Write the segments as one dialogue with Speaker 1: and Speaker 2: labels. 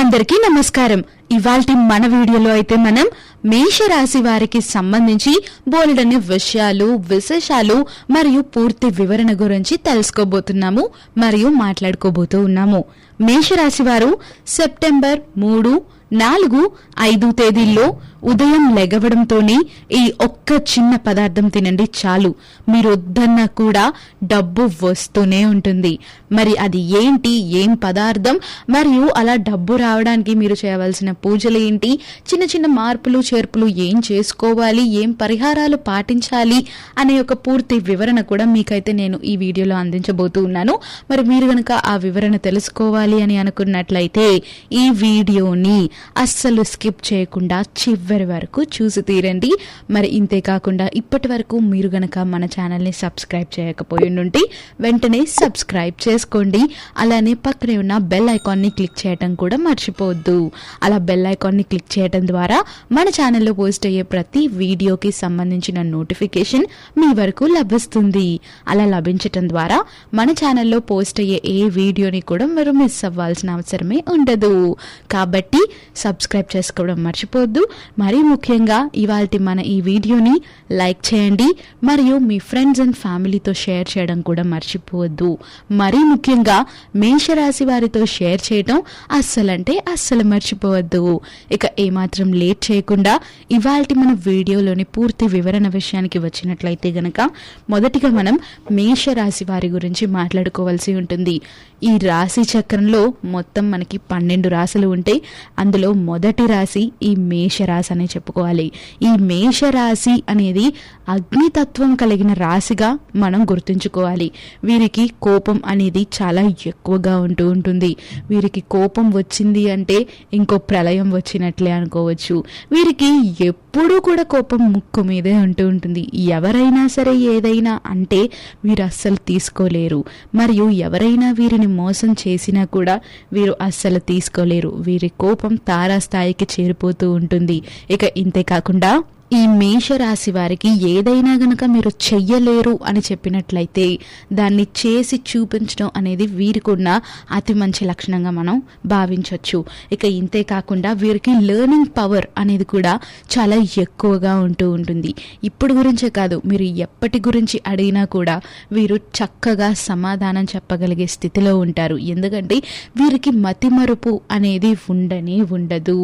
Speaker 1: అందరికీ నమస్కారం. ఇవాల్టి మన వీడియోలో అయితే మనం మేషరాశి వారికి సంబంధించి బోలెడన్ని విషయాలు విశేషాలు మరియు పూర్తి వివరణ గురించి తెలుసుకోబోతున్నాము మరియు మాట్లాడుకోబోతూ ఉన్నాము. మేషరాశి వారు సెప్టెంబర్ మూడు నాలుగు ఐదు తేదీల్లో ఉదయం లెగవడంతోనే ఈ ఒక్క చిన్న పదార్థం తినండి చాలు. మీరు వద్దన్నా కూడా డబ్బు వస్తూనే ఉంటుంది. మరి అది ఏంటి? ఏం పదార్థం? మరియు అలా డబ్బు రావడానికి మీరు చేయవలసిన పూజలు ఏంటి? చిన్న చిన్న మార్పులు చేర్పులు ఏం చేసుకోవాలి? ఏం పరిహారాలు పాటించాలి? అనే ఒక పూర్తి వివరణ కూడా మీకైతే నేను ఈ వీడియోలో అందించబోతూ ఉన్నాను. మరి మీరు కనుక ఆ వివరణ తెలుసుకోవాలి అని అనుకున్నట్లయితే ఈ వీడియోని అస్సలు స్కిప్ చేయకుండా చివరి వరకు చూసి తీరండి. మరి ఇంతే కాకుండా ఇప్పటి వరకు మీరు గనక మన ఛానల్ని సబ్స్క్రైబ్ చేయకపోయి ఉంటే వెంటనే సబ్స్క్రైబ్ చేసుకోండి. అలానే పక్కనే ఉన్న బెల్ ఐకాన్ని క్లిక్ చేయడం కూడా మర్చిపోవద్దు. అలా బెల్ ఐకాన్ని క్లిక్ చేయడం ద్వారా మన ఛానల్లో పోస్ట్ అయ్యే ప్రతి వీడియోకి సంబంధించిన నోటిఫికేషన్ మీ వరకు లభిస్తుంది. అలా లభించటం ద్వారా మన ఛానల్లో పోస్ట్ అయ్యే ఏ వీడియోని కూడా మీరు మిస్ అవ్వాల్సిన అవసరమే ఉండదు. కాబట్టి సబ్స్క్రైబ్ చేసుకోవడం మర్చిపోవద్దు. మరీ ముఖ్యంగా ఇవాళ మన ఈ వీడియోని లైక్ చేయండి. మరియు మీ ఫ్రెండ్స్ అండ్ ఫ్యామిలీతో షేర్ చేయడం కూడా మర్చిపోవద్దు. మరీ ముఖ్యంగా మేషరాశి వారితో షేర్ చేయడం అస్సలంటే అస్సలు మర్చిపోవద్దు. ఇక ఏమాత్రం లేట్ చేయకుండా ఇవాళ మన వీడియోలోని పూర్తి వివరణ విషయానికి వచ్చినట్లయితే గనక మొదటిగా మనం మేషరాశి వారి గురించి మాట్లాడుకోవాల్సి ఉంటుంది. ఈ రాశి చక్రంలో మొత్తం మనకి పన్నెండు రాశులు ఉంటాయి. అందులో మొదటి రాశి ఈ మేషరాశి అనే చెప్పుకోవాలి. ఈ మేషరాశి అనేది అగ్నితత్వం కలిగిన రాశిగా మనం గుర్తుంచుకోవాలి. వీరికి కోపం అనేది చాలా ఎక్కువగా ఉంటూ ఉంటుంది. వీరికి కోపం వచ్చింది అంటే ఇంకో ప్రళయం వచ్చినట్లే అనుకోవచ్చు. వీరికి ఎప్పుడు కూడా కోపం ముక్కు మీదే ఉంటూ ఉంటుంది. ఎవరైనా సరే ఏదైనా అంటే వీరు అస్సలు తీసుకోలేరు. మరియు ఎవరైనా వీరిని మోసం చేసినా కూడా వీరు అస్సలు తీసుకోలేరు. వీరి కోపం తారాస్థాయికి చేరిపోతూ ఉంటుంది. ఇక ఇంతే కాకుండా ఈ మేషరాశి వారికి ఏదైనా గనక మీరు చెయ్యలేరు అని చెప్పినట్లయితే దాన్ని చేసి చూపించడం అనేది వీరికున్న అతి మంచి లక్షణంగా మనం భావించవచ్చు ఇక ఇంతే కాకుండా వీరికి లెర్నింగ్ పవర్ అనేది కూడా చాలా ఎక్కువగా ఉంటూ ఉంటుంది. ఇప్పుడు గురించే కాదు మీరు ఎప్పటి గురించి అడిగినా కూడా వీరు చక్కగా సమాధానం చెప్పగలిగే స్థితిలో ఉంటారు. ఎందుకంటే వీరికి మతిమరుపు అనేది ఉండనే ఉండదు.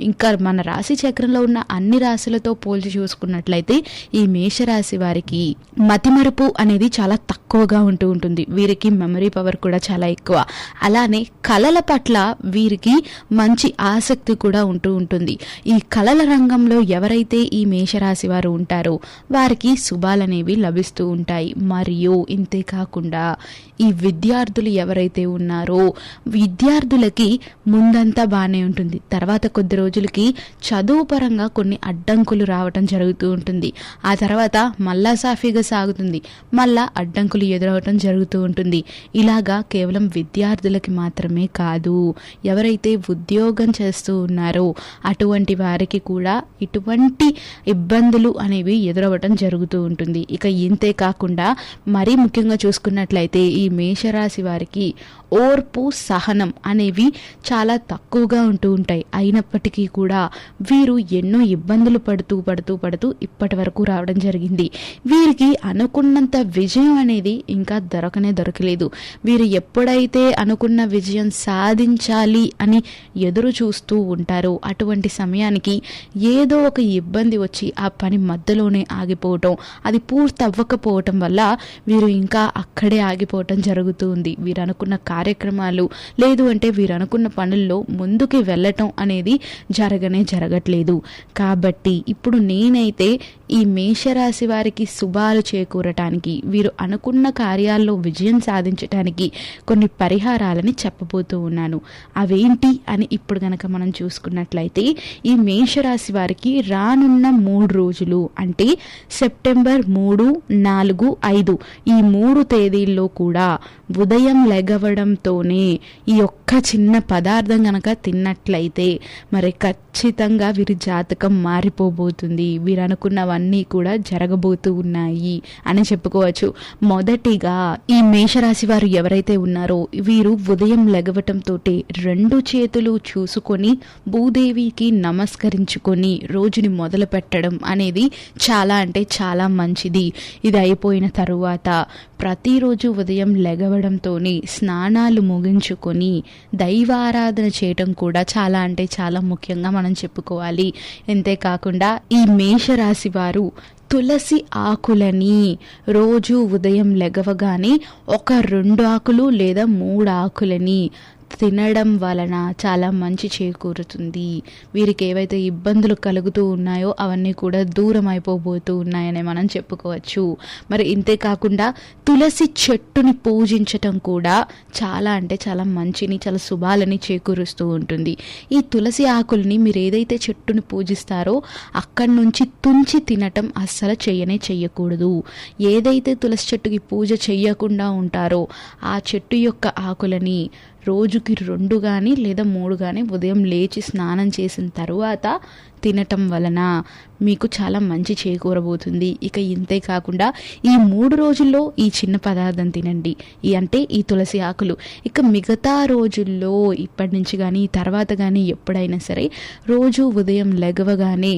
Speaker 1: ఇంకా మన రాశి చక్రంలో ఉన్న అన్ని రాశులతో పోల్చి చూసుకున్నట్లయితే ఈ మేషరాశి వారికి మతిమరుపు అనేది చాలా తక్కువగా ఉంటూ ఉంటుంది. వీరికి మెమరీ పవర్ కూడా చాలా ఎక్కువ. అలానే కళల పట్ల వీరికి మంచి ఆసక్తి కూడా ఉంటూ ఉంటుంది. ఈ కళల రంగంలో ఎవరైతే ఈ మేషరాశి వారు ఉంటారో వారికి శుభాలనేవి లభిస్తూ ఉంటాయి. మరియు ఇంతేకాకుండా ఈ విద్యార్థులు ఎవరైతే ఉన్నారో విద్యార్థులకి ముందంతా బాగానే ఉంటుంది. తర్వాత కొద్ది రోజులకి చదువు పరంగా కొన్ని అడ్డంకులు రావటం జరుగుతూ ఉంటుంది. ఆ తర్వాత మళ్ళా సాఫీగా సాగుతుంది. మళ్ళా అడ్డంకులు ఎదురవటం జరుగుతూ ఉంటుంది. ఇలాగా కేవలం విద్యార్థులకి మాత్రమే కాదు ఎవరైతే ఉద్యోగం చేస్తూ ఉన్నారో అటువంటి వారికి కూడా ఇటువంటి ఇబ్బందులు అనేవి ఎదురవ్వటం జరుగుతూ ఉంటుంది. ఇక ఇంతే కాకుండా మరీ ముఖ్యంగా చూసుకున్నట్లయితే ఈ మేషరాశి వారికి ఓర్పు సహనం అనేవి చాలా తక్కువగా ఉంటూ ఉంటాయి. అయినప్పటికీ కూడా వీరు ఎన్నో ఇబ్బందులు పడుతూ పడుతూ పడుతూ ఇప్పటి వరకు రావడం జరిగింది. వీరికి అనుకున్నంత విజయం అనేది ఇంకా దొరకనే దొరకలేదు. వీరు ఎప్పుడైతే అనుకున్న విజయం సాధించాలి అని ఎదురు చూస్తూ ఉంటారో అటువంటి సమయానికి ఏదో ఒక ఇబ్బంది వచ్చి ఆ పని మధ్యలోనే ఆగిపోవటం అది పూర్తి అవ్వకపోవటం వల్ల వీరు ఇంకా అక్కడే ఆగిపోవటం జరుగుతుంది. వీరు అనుకున్న కార్యక్రమాలు లేదు అంటే వీరు అనుకున్న పనుల్లో ముందుకి వెళ్ళటం అనేది జరగనే జరగట్లేదు. కాబట్టి ఇప్పుడు నేనైతే ఈ మేషరాశి వారికి శుభాలు చేకూరటానికి వీరు అనుకున్న కార్యాల్లో విజయం సాధించటానికి కొన్ని పరిహారాలని చెప్పబోతూ ఉన్నాను. అవేంటి అని ఇప్పుడు గనక మనం చూసుకున్నట్లయితే ఈ మేషరాశి వారికి రానున్న మూడు రోజులు అంటే సెప్టెంబర్ మూడు నాలుగు ఐదు ఈ మూడు తేదీల్లో కూడా ఉదయం లెగవడంతోనే ఈ ఒక్క చిన్న పదార్థం గనక తిన్నట్లయితే మరి ఖచ్చితంగా వీరి జాతకం మారిపోబోతుంది చేయబోతుంది వీరు అనుకున్నవన్నీ కూడా జరగబోతూ ఉన్నాయి అని చెప్పుకోవచ్చు. మొదటిగా ఈ మేషరాశి వారు ఎవరైతే ఉన్నారో వీరు ఉదయం లెగవటంతో రెండు చేతులు చూసుకొని భూదేవికి నమస్కరించుకొని రోజుని మొదలు పెట్టడం అనేది చాలా అంటే చాలా మంచిది. ఇది అయిపోయిన తరువాత ప్రతిరోజు ఉదయం లెగవడంతో స్నానాలు ముగించుకొని దైవారాధన చేయటం కూడా చాలా అంటే చాలా ముఖ్యంగా మనం చెప్పుకోవాలి. అంతేకాకుండా ఈ మేషరాశి వారు తులసి ఆకులని రోజు ఉదయం లెగవగానే ఒక రెండు ఆకులు లేదా మూడు ఆకులని తినడం వలన చాలా మంచి చేకూరుతుంది. వీరికి ఏవైతే ఇబ్బందులు కలుగుతూ ఉన్నాయో అవన్నీ కూడా దూరం అయిపోబోతూ ఉన్నాయని మనం చెప్పుకోవచ్చు. మరి ఇంతే కాకుండా తులసి చెట్టుని పూజించటం కూడా చాలా అంటే చాలా మంచిని చాలా శుభాలని చేకూరుస్తూ ఉంటుంది. ఈ తులసి ఆకుల్ని మీరు ఏదైతే చెట్టుని పూజిస్తారో అక్కడి నుంచి తుంచి తినటం అస్సలు చేయనే చెయ్యకూడదు. ఏదైతే తులసి చెట్టుకి పూజ చెయ్యకుండా ఉంటారో ఆ చెట్టు యొక్క ఆకులని రోజుకి రెండు కానీ లేదా మూడు కానీ ఉదయం లేచి స్నానం చేసిన తరువాత తినటం వలన మీకు చాలా మంచి చేకూరబోతుంది. ఇక ఇంతే కాకుండా ఈ మూడు రోజుల్లో ఈ చిన్న పదార్థం తినండి. ఈ అంటే ఈ తులసి ఆకులు. ఇక మిగతా రోజుల్లో ఇప్పటి నుంచి కానీ తర్వాత కానీ ఎప్పుడైనా సరే రోజు ఉదయం లెగవగానే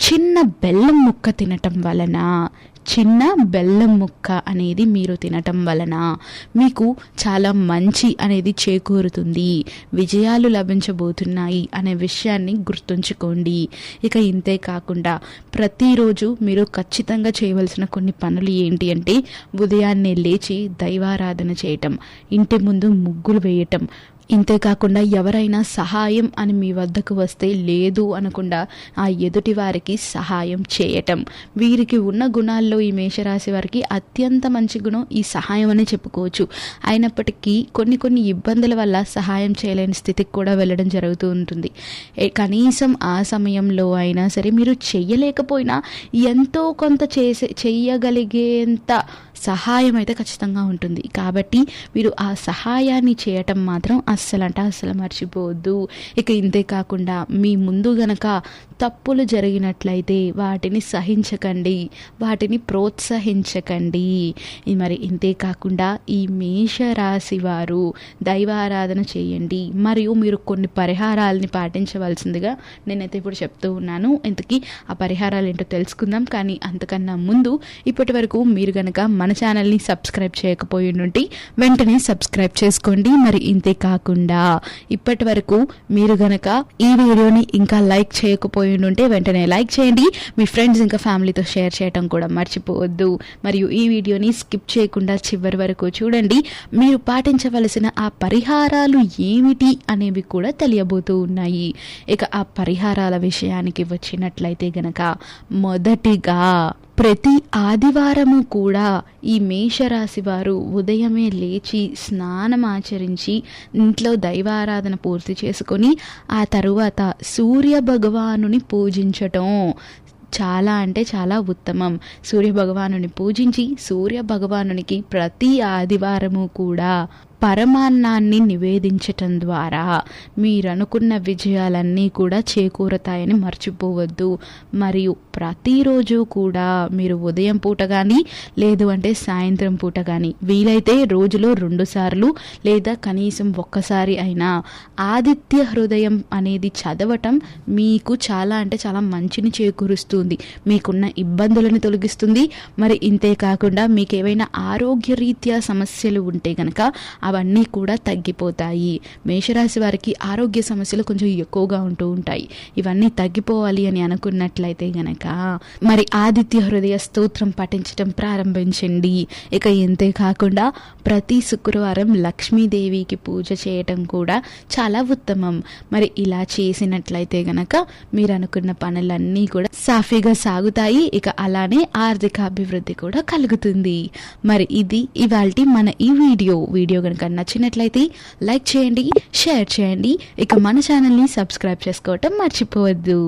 Speaker 1: చిన్న బెల్లం ముక్క తినటం వలన చిన్న బెల్లం ముక్క అనేది మీరు తినటం వలన మీకు చాలా మంచి అనేది చేకూరుతుంది. విజయాలు లభించబోతున్నాయి అనే విషయాన్ని గుర్తుంచుకోండి. ఇక ఇంతే కాకుండా ప్రతిరోజు మీరు ఖచ్చితంగా చేయవలసిన కొన్ని పనులు ఏంటి అంటే ఉదయాన్నే లేచి దైవారాధన చేయటం ఇంటి ముందు ముగ్గులు వేయటం ఇంతేకాకుండా ఎవరైనా సహాయం అని మీ వద్దకు వస్తే లేదు అనకుండా ఆ ఎదుటి వారికి సహాయం చేయటం. వీరికి ఉన్న గుణాల్లో ఈ మేషరాశి వారికి అత్యంత మంచి గుణం ఈ సహాయం అని చెప్పుకోవచ్చు. అయినప్పటికీ కొన్ని కొన్ని ఇబ్బందుల వల్ల సహాయం చేయలేని స్థితికి కూడా వెళ్ళడం జరుగుతూ ఉంటుంది. కనీసం ఆ సమయంలో అయినా సరే మీరు చెయ్యలేకపోయినా ఎంతో కొంత చేసే చెయ్యగలిగేంత సహాయం అయితే ఖచ్చితంగా ఉంటుంది. కాబట్టి మీరు ఆ సహాయాన్ని చేయటం మాత్రం ఆ అస్సలు మర్చిపోవద్దు. ఇక ఇంతే కాకుండా మీ ముందు గనక తప్పులు జరిగినట్లయితే వాటిని సహించకండి. వాటిని ప్రోత్సహించకండి. మరి ఇంతే కాకుండా ఈ మేషరాశి వారు దైవారాధన చేయండి. మరియు మీరు కొన్ని పరిహారాలని పాటించవలసిందిగా నేనైతే ఇప్పుడు చెప్తూ ఉన్నాను. ఇంతకీ ఆ పరిహారాలు ఏంటో తెలుసుకుందాం. కానీ అంతకన్నా ముందు ఇప్పటి వరకు మీరు కనుక మన ఛానల్ని సబ్స్క్రైబ్ చేయకపోయి నుండి వెంటనే సబ్స్క్రైబ్ చేసుకోండి. మరి ఇంతే కాకుండా ఇప్పటి వరకు మీరు గనక ఈ వీడియోని ఇంకా లైక్ చేయకపోయి ఉంటే వెంటనే లైక్ చేయండి. మీ ఫ్రెండ్స్ ఇంకా ఫ్యామిలీతో షేర్ చేయడం కూడా మర్చిపోవద్దు. మరియు ఈ వీడియోని స్కిప్ చేయకుండా చివరి వరకు చూడండి. మీరు పాటించవలసిన ఆ పరిహారాలు ఏమిటి అనేవి కూడా తెలియబోతూ ఉన్నాయి. ఇక ఆ పరిహారాల విషయానికి వచ్చినట్లయితే గనక మొదటిగా ప్రతి ఆదివారము కూడా ఈ మేషరాశి వారు ఉదయమే లేచి స్నానం ఆచరించి ఇంట్లో దైవారాధన పూర్తి చేసుకొని ఆ తరువాత సూర్య భగవానుని పూజించటం చాలా అంటే చాలా ఉత్తమం. సూర్య భగవానుని పూజించి సూర్య భగవానునికి ప్రతి ఆదివారము కూడా పరమాన్నాన్ని నివేదించటం ద్వారా మీరనుకున్న విజయాలన్నీ కూడా చేకూరతాయని మర్చిపోవద్దు. మరియు ప్రతిరోజు కూడా మీరు ఉదయం పూట కానీ లేదు అంటే సాయంత్రం పూట కానీ వీలైతే రోజులో రెండుసార్లు లేదా కనీసం ఒక్కసారి అయినా ఆదిత్య హృదయం అనేది చదవటం మీకు చాలా అంటే చాలా మంచిని చేకూరుస్తుంది. మీకున్న ఇబ్బందులను తొలగిస్తుంది. మరి ఇంతే కాకుండా మీకు ఏవైనా ఆరోగ్య రీత్యా సమస్యలు ఉంటే గనక అవన్నీ కూడా తగ్గిపోతాయి. మేషరాశి వారికి ఆరోగ్య సమస్యలు కొంచెం ఎక్కువగా ఉంటూ ఉంటాయి. ఇవన్నీ తగ్గిపోవాలి అని అనుకున్నట్లయితే గనక మరి ఆదిత్య హృదయ స్తోత్రం పఠించడం ప్రారంభించండి. ఇక ఇంతే కాకుండా ప్రతి శుక్రవారం లక్ష్మీదేవికి పూజ చేయటం కూడా చాలా ఉత్తమం. మరి ఇలా చేసినట్లయితే గనక మీరు అనుకున్న పనులన్నీ కూడా సాఫీగా సాగుతాయి. ఇక అలానే ఆర్థిక అభివృద్ధి కూడా కలుగుతుంది. మరి ఇది ఇవాల్టి మన ఈ వీడియో. వీడియో కనుక నచ్చినట్లయితే లైక్ చేయండి షేర్ చేయండి. ఇక మన ఛానల్ని సబ్స్క్రైబ్ చేసుకోవటం మర్చిపోవద్దు.